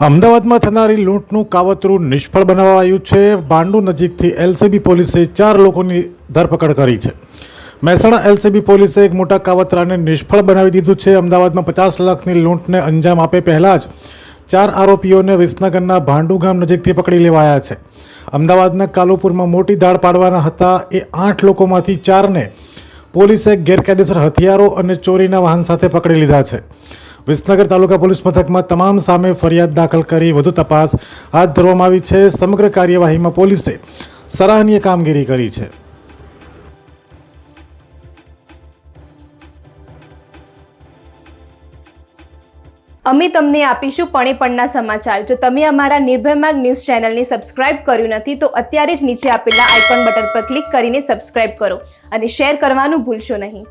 અમદાવાદમાં થનારી લૂંટનું કાવતરું નિષ્ફળ બનાવાયું છે. બાંડુ નજીકથી એલસીબી પોલીસે ચાર લોકોની ધરપકડ કરી છે. મહેસાણા એલસીબી પોલીસે એક મોટા કાવતરાને નિષ્ફળ બનાવી દીધું છે. અમદાવાદમાં પચાસ લાખની લૂંટને અંજામ આપે પહેલાં જ ચાર આરોપીઓને વિસનગરના ભાંડુ ગામ નજીકથી પકડી લેવાયા છે. અમદાવાદના કાલુપુરમાં મોટી દાળ પાડવાના હતા. એ આઠ લોકોમાંથી ચારને પોલીસે ગેરકાયદેસર હથિયારો અને ચોરીના વાહન સાથે પકડી લીધા છે. વિસનગર તાલુકા પોલીસ મથકમાં તમામ સામે ફરિયાદ દાખલ કરી વધુ તપાસ હાથ ધરવામાં આવી છે. સમગ્ર કાર્યવાહીમાં પોલીસે સરાહનીય કામગીરી કરી છે. અમે તમને આપીશું પણે પણના સમાચાર. જો તમે અમારા નિર્ભયમાર્ગ ન્યૂઝ ચેનલને સબસ્ક્રાઇબ કર્યું નથી, તો અત્યારે જ નીચે આપેલા આઇકોન બટન પર ક્લિક કરીને સબસ્ક્રાઇબ કરો અને શેર કરવાનું ભૂલશો નહીં.